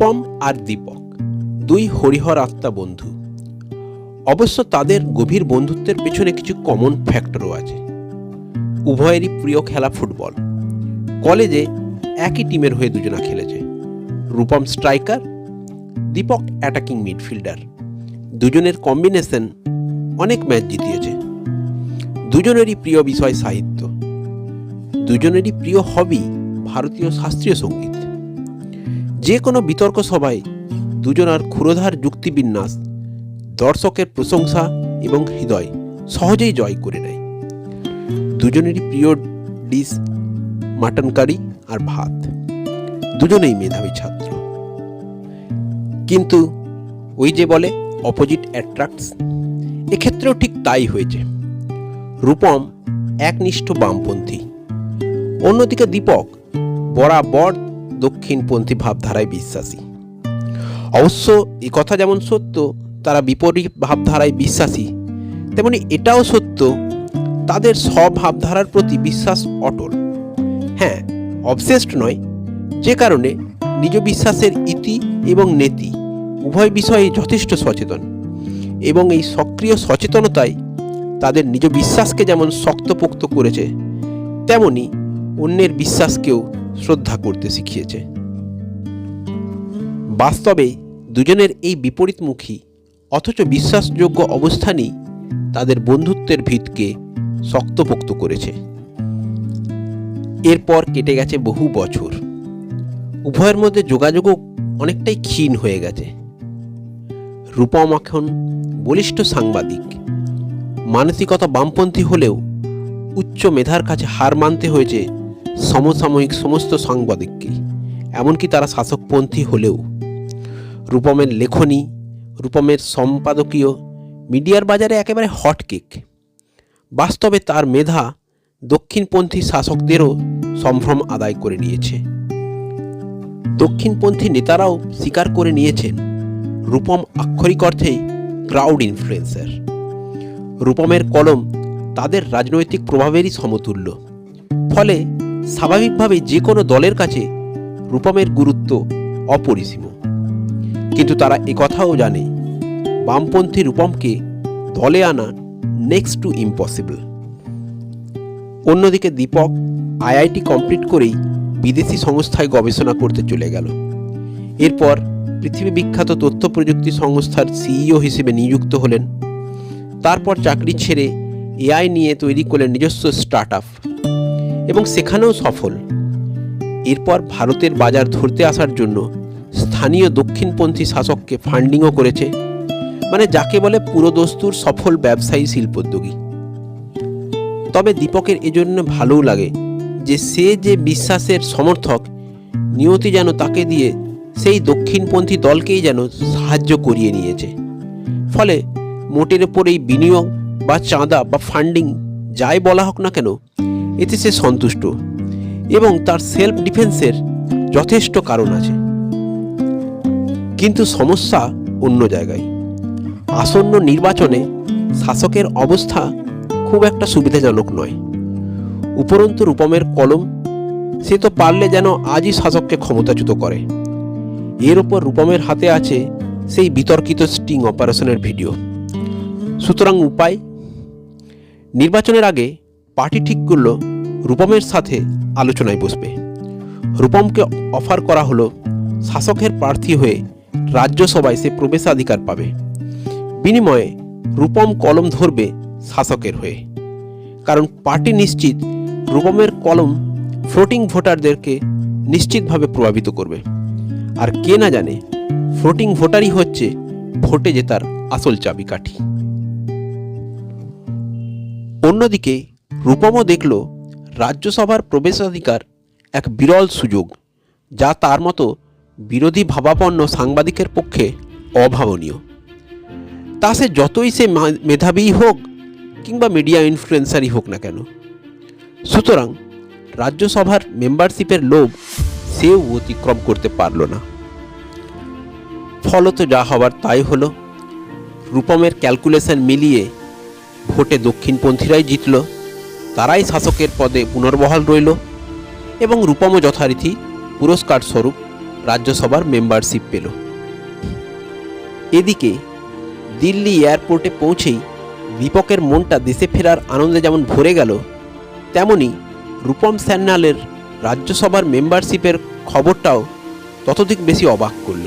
রূপম আর দীপক, দুই হরিহর আত্মা বন্ধু। অবশ্য তাদের গভীর বন্ধুত্বের পেছনে কিছু কমন ফ্যাক্টরও আছে। উভয়েরই প্রিয় খেলা ফুটবল। কলেজে একই টিমের হয়ে দুজনা খেলেছে। Rupam striker Deepak attacking midfielder দুজনের কম্বিনেশন অনেক ম্যাচ জিতিয়েছে। দুজনেরই প্রিয় বিষয় সাহিত্য। দুজনেরই প্রিয় হবি ভারতীয় শাস্ত্রীয় সংগীত। যে কোনো বিতর্ক সভায় দুজনার ক্ষুরোধার যুক্তিবিন্যাস, দর্শকের প্রশংসা এবং হৃদয় সহজেই জয় করে নেয়। দুজনেরই প্রিয় ডিশ মাটন কারি আর ভাত। দুজনেই মেধাবী ছাত্র। কিন্তু ওই যে বলে অপোজিট অ্যাট্রাক্টস এক্ষেত্রেও ঠিক তাই হয়েছে। রূপম একনিষ্ঠ বামপন্থী। অন্যদিকে দীপক বরাবর দক্ষিণপন্থী ভাবধারায় বিশ্বাসী। অবশ্য এ কথা যেমন সত্য, তারা বিপরীত ভাবধারায় বিশ্বাসী, তেমনি এটাও সত্য, তাদের সব ভাবধারার প্রতি বিশ্বাস অটল। হ্যাঁ অবসেসড নয়, যে কারণে নিজ বিশ্বাসের ইতি এবং নেতি উভয় বিষয়ে যথেষ্ট সচেতন এবং এই সক্রিয় সচেতনতাই তাদের নিজ বিশ্বাসকে যেমন শক্তপোক্ত করেছে, তেমনি অন্যের বিশ্বাসকেও শ্রদ্ধা করতে শিখিয়েছে। বাস্তবে দুজনের এই বিপরীতমুখী, অথচ বিশ্বাসযোগ্য অবস্থানই তাদের বন্ধুত্বের ভিতকে শক্তপোক্ত করেছে। এরপর কেটে গেছে বহু বছর। উভয়ের মধ্যে যোগাযোগও অনেকটাই ক্ষীণ হয়ে গেছে। রূপম এখন বলিষ্ঠ সাংবাদিক। মানসিকতা বামপন্থী হলেও উচ্চ মেধার কাছে হার মানতে হয়েছে সমসাময়িক সমস্ত সাংবাদিককেই এমনকি তারা শাসকপন্থী হলেও। রূপমের লেখনী, রূপমের সম্পাদকীয়, মিডিয়ার বাজারে একেবারে হটকেক বাস্তবে তার মেধা দক্ষিণপন্থী শাসকদেরও সম্ভ্রম আদায় করে নিয়েছে। দক্ষিণপন্থী নেতারাও স্বীকার করে নিয়েছেন, রূপম আক্ষরিক অর্থেই ক্রাউড ইনফ্লুয়েন্সার। রূপমের কলম তাদের রাজনৈতিক প্রভাবেরই সমতুল্য। ফলে স্বাভাবিকভাবে যে কোনো দলের কাছে রূপমের গুরুত্ব অপরিসীম। কিন্তু তারা একথাও জানে, বামপন্থী রূপমকে দলে আনা নেক্সট টু ইম্পসিবল অন্যদিকে দীপক আইআইটি কমপ্লিট করেই বিদেশি সংস্থায় গবেষণা করতে চলে গেল। এরপর পৃথিবী বিখ্যাত তথ্য প্রযুক্তি সংস্থার সিইও হিসেবে নিযুক্ত হলেন। তারপর চাকরি ছেড়ে এআই নিয়ে তৈরি করলেন নিজস্ব স্টার্ট এবং সেখানেও সফল। এরপর ভারতের বাজার ধরতে আসার জন্য স্থানীয় দক্ষিণপন্থী শাসককে ফান্ডিংও করেছে মানে যাকে বলে পুরোদস্তুর সফল ব্যবসায়ী শিল্পোদ্যোগী। তবে দীপকের এজন্য ভালোও লাগে যে সে যে বিশ্বাসের সমর্থক, নিয়তি যেন তাকে দিয়ে সেই দক্ষিণপন্থী দলকেই যেন সাহায্য করিয়ে নিয়েছে। ফলে মোটের ওপর এই বিনিয়োগ বা চাঁদা বা ফান্ডিং যাই বলা হোক না কেন এতে সে সন্তুষ্ট এবং তার সেলফ ডিফেন্সের যথেষ্ট কারণ আছে। কিন্তু সমস্যা অন্য জায়গায়। আসন্ন নির্বাচনে শাসকের অবস্থা খুব একটা সুবিধাজনক নয়। উপরন্তু রূপমের কলম, সে তো পারলে যেন আজই শাসককে ক্ষমতাচ্যুত করে। এর ওপর রূপমের হাতে আছে সেই বিতর্কিত স্টিং অপারেশনের ভিডিও। সুতরাং উপায়? নির্বাচনের আগে পার্টি ঠিক করল রূপমের সাথে আলোচনায় বসবে। রূপমকে অফার করা হলো, শাসকের প্রার্থী হয়ে রাজ্যসভায় সে প্রবেশাধিকার পাবে। বিনিময়ে রূপম কলম ধরবে শাসকের হয়ে। কারণ পার্টি নিশ্চিত রূপমের কলম ফ্লোটিং ভোটারদেরকে নিশ্চিতভাবে প্রভাবিত করবে। আর কে না জানে, ফ্লোটিং ভোটারই হচ্ছে ভোটে জেতার আসল চাবিকাঠি। অন্যদিকে রূপমও দেখল রাজ্যসভার প্রবেশাধিকার এক বিরল সুযোগ, যা তার মতো বিরোধী ভাবাপন্ন সাংবাদিকের পক্ষে অভাবনীয়। তা সে যতই সে মেধাবী হোক কিংবা মিডিয়া ইনফ্লুয়েন্সারই হোক না কেন। সুতরাং রাজ্যসভার মেম্বারশিপের লোভ সেও অতিক্রম করতে পারল না। ফলত যা হবার তাই হলো, রূপমের ক্যালকুলেশন মিলিয়ে ভোটে দক্ষিণপন্থীরাই জিতল। তারাই শাসকের পদে পুনর্বহাল রইল এবং রূপমও যথারীতি পুরস্কার স্বরূপ রাজ্যসভার মেম্বারশিপ পেল। এদিকে দিল্লি এয়ারপোর্টে পৌঁছেই দীপকের মনটা দেশে ফেরার আনন্দে যেমন ভরে গেল, তেমনি রূপম স্যান্নালের রাজ্যসভার মেম্বারশিপের খবরটাও ততোধিক বেশি অবাক করল।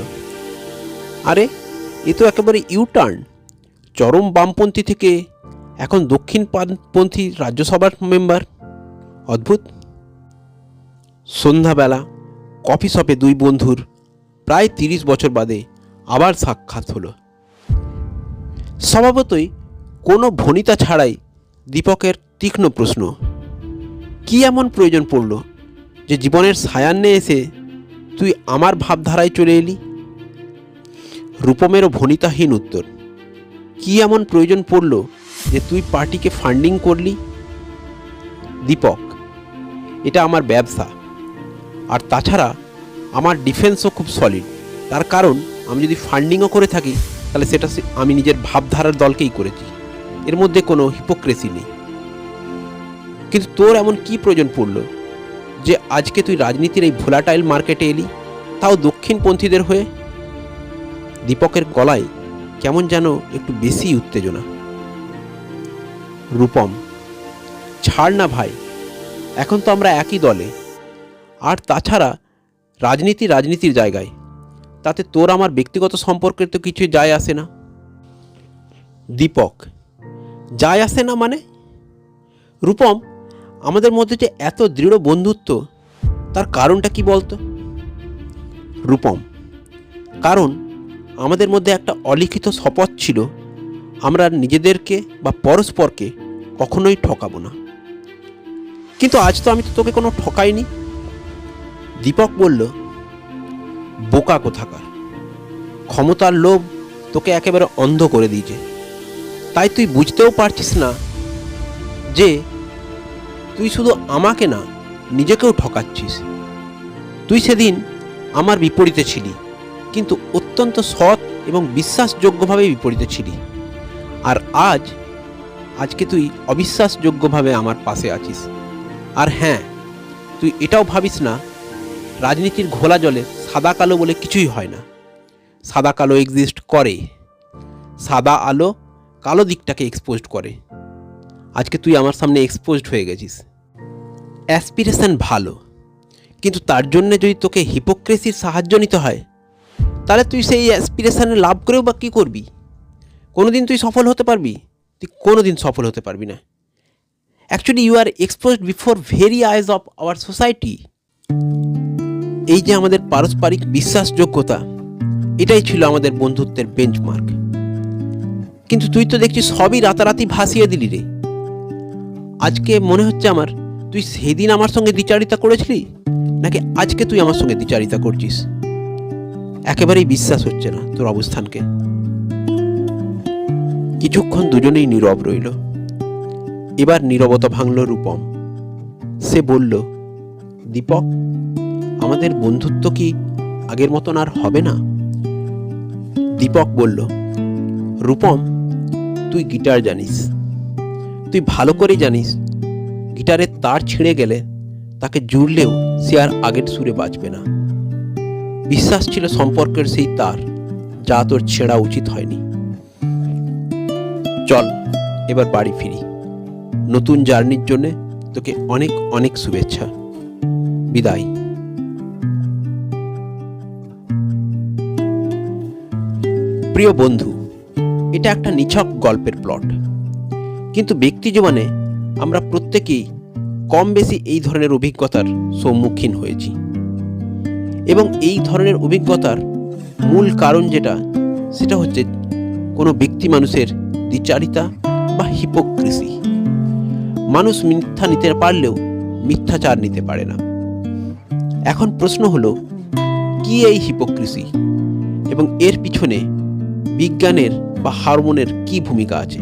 আরে, এ তো একেবারে ইউটার্ন চরম বামপন্থী থেকে এখন দক্ষিণপন্থী রাজ্যসভার মেম্বার। অদ্ভুত। সন্ধ্যাবেলা কফি শপে দুই বন্ধুর প্রায় তিরিশ বছর বাদে আবার সাক্ষাৎ হলো। স্বভাবতই কোনো ভনিতা ছাড়াই দীপকের তীক্ষ্ণ প্রশ্ন, কি এমন প্রয়োজন পড়ল যে জীবনের সায়ান্নে এসে তুই আমার ভাবধারায় চলে এলি? রূপমেরও ভনিতাহীন উত্তর, কি এমন প্রয়োজন পড়ল যে তুই পার্টিকে ফান্ডিং করলি? দীপক, এটা আমার ব্যবসা। আর তাছাড়া আমার ডিফেন্সও খুব সলিড তার কারণ, আমি যদি ফান্ডিংও করে থাকি, তাহলে সেটা আমি নিজের ভাবধারার দলকেই করেছি। এর মধ্যে কোনো হিপোক্রেসি নেই। কিন্তু তোর এমন কি প্রয়োজন পড়ল? যে আজকে তুই রাজনীতির এই ভোলাটাইল মার্কেটে এলি, তাও দক্ষিণপন্থীদের হয়ে? দীপকের গলায় কেমন যেন একটু বেশি উত্তেজনা। রূপম, ছাড় না ভাই, এখন তো আমরা একই দলে। আর তাছাড়া রাজনীতি রাজনীতির জায়গায়, তাতে তোর আমার ব্যক্তিগত সম্পর্কের তো কিছু যায় আসে না। দীপক, যায় আসে না মানে? রূপম, আমাদের মধ্যে যে এত দৃঢ় বন্ধুত্ব, তার কারণটা কি বলতো? রূপম, কারণ আমাদের মধ্যে একটা অলিখিত শপথ ছিল আমরা নিজেদেরকে বা পরস্পরকে কখনোই ঠকাবো না। কিন্তু আজ তো আমি তো তোকে কোনো ঠকাইনি। দীপক বলল, বোকা কোথাকার। ক্ষমতার লোভ তোকে একেবারে অন্ধ করে দিয়েছে। তাই তুই বুঝতেও পারছিস না যে তুই শুধু আমাকে না, নিজেকেও ঠকাচ্ছিস। তুই সেদিন আমার বিপরীতে ছিলি, কিন্তু অত্যন্ত সৎ এবং বিশ্বাসযোগ্যভাবে বিপরীতে ছিলি। আর আজ, আজকে তুই অবিশ্বাসযোগ্যভাবে আমার পাশে আছিস। আর হ্যাঁ তুই এটাও ভাবিস না, রাজনীতির ঘোলা জলে সাদা কালো বলে কিছুই হয় না। সাদা কালো এক্সিস্ট করে, সাদা আলো কালো দিকটাকে এক্সপোজড করে। আজকে তুই আমার সামনে এক্সপোজড হয়ে গেছিস। অ্যাসপিরেশন ভালো, কিন্তু তার জন্যে যদি তোকে হিপোক্রেসির সাহায্য নিতে হয়, তাহলে তুই সেই অ্যাসপিরেশনে লাভ করেও বা কী করবি? কোনোদিন তুই সফল হতে পারবি? তুই কোনোদিন সফল হতে পারবি না। Actually you are exposed before very eyes of our society এই যে আমাদের পারস্পরিক বিশ্বাসযোগ্যতা, এটাই ছিল আমাদের বন্ধুত্বের বেঞ্চমার্ক কিন্তু তুই তো দেখছি সবই রাতারাতি ভাসিয়ে দিলি রে। আজকে মনে হচ্ছে আমার, তুই সেদিন আমার সঙ্গে দ্বিচারিতা করেছিলি? নাকি আজকে তুই আমার সঙ্গে দ্বিচারিতা করছিস? একেবারেই বিশ্বাস হচ্ছে না তোর অবস্থানকে। কিছুক্ষণ দুজনেই নীরব রইল। এবার নীরবতা ভাঙল রূপম। সে বলল, দীপক, আমাদের বন্ধুত্ব কি আগের মতন আর হবে না? দীপক বলল, রূপম, তুই গিটার জানিস। তুই ভালো করেই জানিস গিটারের তার ছিঁড়ে গেলে তাকে জুড়লেও সে আর আগের সুরে বাঁচবে না। বিশ্বাস ছিল সম্পর্কের সেই তার, যা তোর ছেঁড়া উচিত হয়নি। চল, এবার বাড়ি ফিরি। নতুন জার্নির জন্যে তোকে অনেক অনেক শুভেচ্ছা। বিদায়। প্রিয় বন্ধু, এটা একটা নিছক গল্পের প্লট। কিন্তু ব্যক্তি জীবনে আমরা প্রত্যেকেই কম বেশি এই ধরনের অভিজ্ঞতার সম্মুখীন হয়েছি। এবং এই ধরনের অভিজ্ঞতার মূল কারণ যেটা, সেটা হচ্ছে কোনো ব্যক্তি মানুষের দ্বিচারিতা বা হিপোক্রেসি। মানুষ মিথ্যা নিতে পারলেও মিথ্যাচার নিতে পারে না। এখন প্রশ্ন হলো, কি এই হিপোক্রেসি এবং এর পিছনে বিজ্ঞানের বা হারমোনের কি ভূমিকা আছে?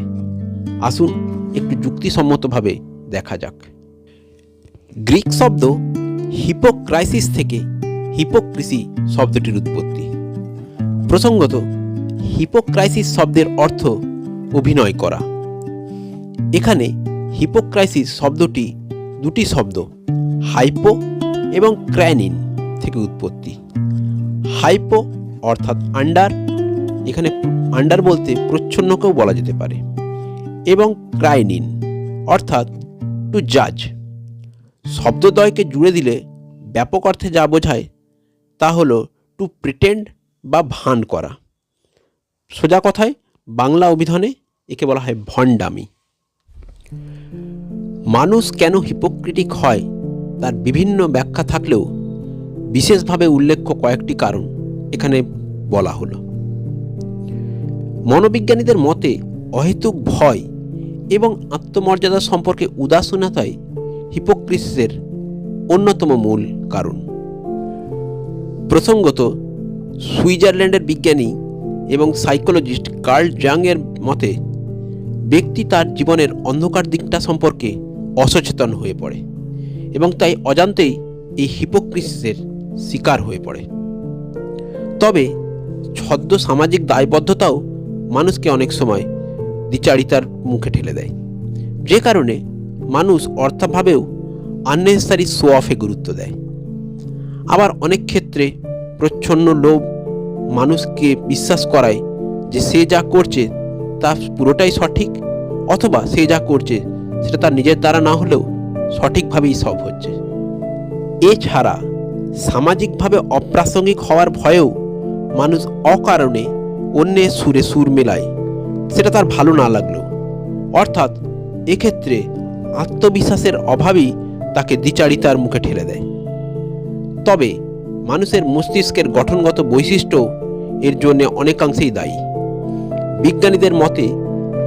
আসুন একটু যুক্তিসম্মতভাবে দেখা যাক। গ্রিক শব্দ হিপোক্রাইসিস থেকে হিপোক্রিসি শব্দটির উৎপত্তি। প্রসঙ্গত হিপোক্রাইসিস শব্দের অর্থ অভিনয় করা। এখানে হিপোক্রাইসিস শব্দটি দুটি শব্দ, হাইপো এবং ক্র্যানিন থেকে উৎপত্তি। হাইপো অর্থাৎ আন্ডার, এখানে আন্ডার বলতে প্রচ্ছন্নকেও বলা যেতে পারে, এবং ক্রাইনিন অর্থাৎ টু জাজ শব্দদ্বয়কে জুড়ে দিলে ব্যাপক অর্থে যা বোঝায় তা হলো টু প্রিটেন্ড বা ভান করা। সোজা কথায় বাংলা অভিধানে একে বলা হয় ভণ্ডামি। মানুষ কেন হিপোক্রিটিক হয় তার বিভিন্ন ব্যাখ্যা থাকলেও বিশেষভাবে উল্লেখ্য কয়েকটি কারণ এখানে বলা হলো। মনোবিজ্ঞানীদের মতে অহেতুক ভয় এবং আত্মমর্যাদা সম্পর্কে উদাসীনতাই হিপোক্রিসিসের অন্যতম মূল কারণ। প্রসঙ্গত, সুইজারল্যান্ডের বিজ্ঞানী এবং সাইকোলজিস্ট কার্ল জাংয়ের মতে, ব্যক্তি তার জীবনের অন্ধকার দিকটা সম্পর্কে অসচেতন হয়ে পড়ে এবং তাই অজান্তেই এই হিপোক্রিসিসের শিকার হয়ে পড়ে। তবে ছদ্ম সামাজিক দায়বদ্ধতাও মানুষকে অনেক সময় দ্বিচারিতার মুখে ঠেলে দেয়। যে কারণে মানুষ অর্থাভাবেও আননেসারি শো অফে গুরুত্ব দেয়। আবার অনেক ক্ষেত্রে প্রচ্ছন্ন লোভ মানুষকে বিশ্বাস করায় যে সে যা করছে তা পুরোটাই সঠিক, অথবা সে যা করছে সেটা তার নিজের দ্বারা না হলেও সঠিকভাবেই সব হচ্ছে। এছাড়া সামাজিকভাবে অপ্রাসঙ্গিক হওয়ার ভয়েও মানুষ অকারণে অন্যের সুরে সুর মেলায়, সেটা তার ভালো না লাগলেও। অর্থাৎ এক্ষেত্রে আত্মবিশ্বাসের অভাবই তাকে দ্বিচারিতার মুখে ঠেলে দেয়। তবে মানুষের মস্তিষ্কের গঠনগত বৈশিষ্ট্য এর জন্য অনেকাংশেই দায়ী। বিজ্ঞানীদের মতে,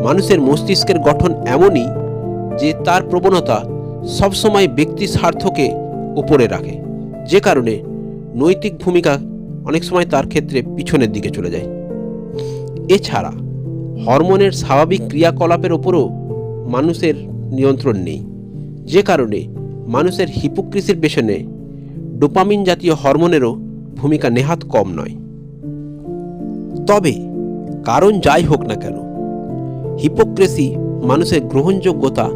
মানুষের মস্তিষ্কের গঠন এমনই যে তার প্রবণতা সবসময় ব্যক্তি স্বার্থকে উপরে রাখে, যে কারণে নৈতিক ভূমিকা অনেক সময় তার ক্ষেত্রে পিছনের দিকে চলে যায়। এছাড়া, হরমোনের স্বাভাবিক ক্রিয়াকলাপের ওপরও মানুষের নিয়ন্ত্রণ নেই, যে কারণে মানুষের হিপোক্রিসির পেছনে ডোপামিন জাতীয় হরমোনেরও ভূমিকা নেহাত কম নয়। তবে, কারণ যাই হোক না কেন, হিপোক্রেসি মানুষের গ্রহণযোগ্যতা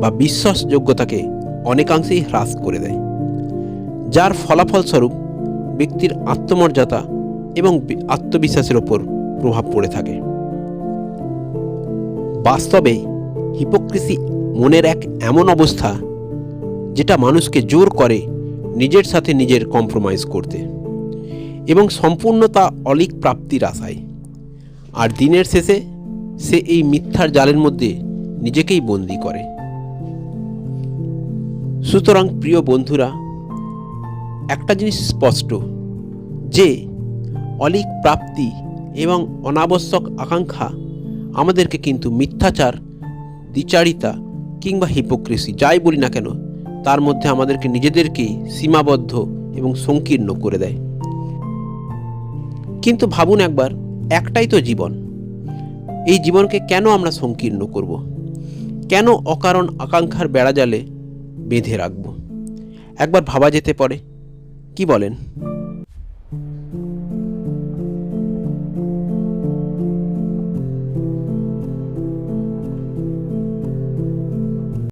বা বিশ্বাসযোগ্যতাকে অনেকাংশেই হ্রাস করে দেয়, যার ফলাফলস্বরূপ ব্যক্তির আত্মমর্যাদা এবং আত্মবিশ্বাসের ওপর প্রভাব পড়ে থাকে। বাস্তবে, হিপোক্রেসি মনের এক এমন অবস্থা যেটা মানুষকে জোর করে নিজের সাথে নিজের কম্প্রোমাইজ করতে। এবং সম্পূর্ণ তা অলিক প্রাপ্তির আশায়। আর দিনের শেষে সে এই মিথ্যার জালের মধ্যে নিজেকেই বন্দি করে। সুতরাং প্রিয় বন্ধুরা, একটা জিনিস স্পষ্ট, যে অলিক প্রাপ্তি এবং অনাবশ্যক আকাঙ্ক্ষা আমাদেরকে কিন্তু মিথ্যাচার, দ্বিচারিতা কিংবা হিপোক্রেসি যাই বলি না কেন তার মধ্যে আমাদেরকে নিজেদেরকেই সীমাবদ্ধ এবং সংকীর্ণ করে দেয়। কিন্তু ভাবুন একবার, একটাই তো জীবন। এই জীবনকে কেন আমরা সংকীর্ণ করব? কেন অকারণ আকাঙ্ক্ষার বেড়াজালে বেঁধে রাখব? একবার ভাবা যেতে পারে। কি বলেন?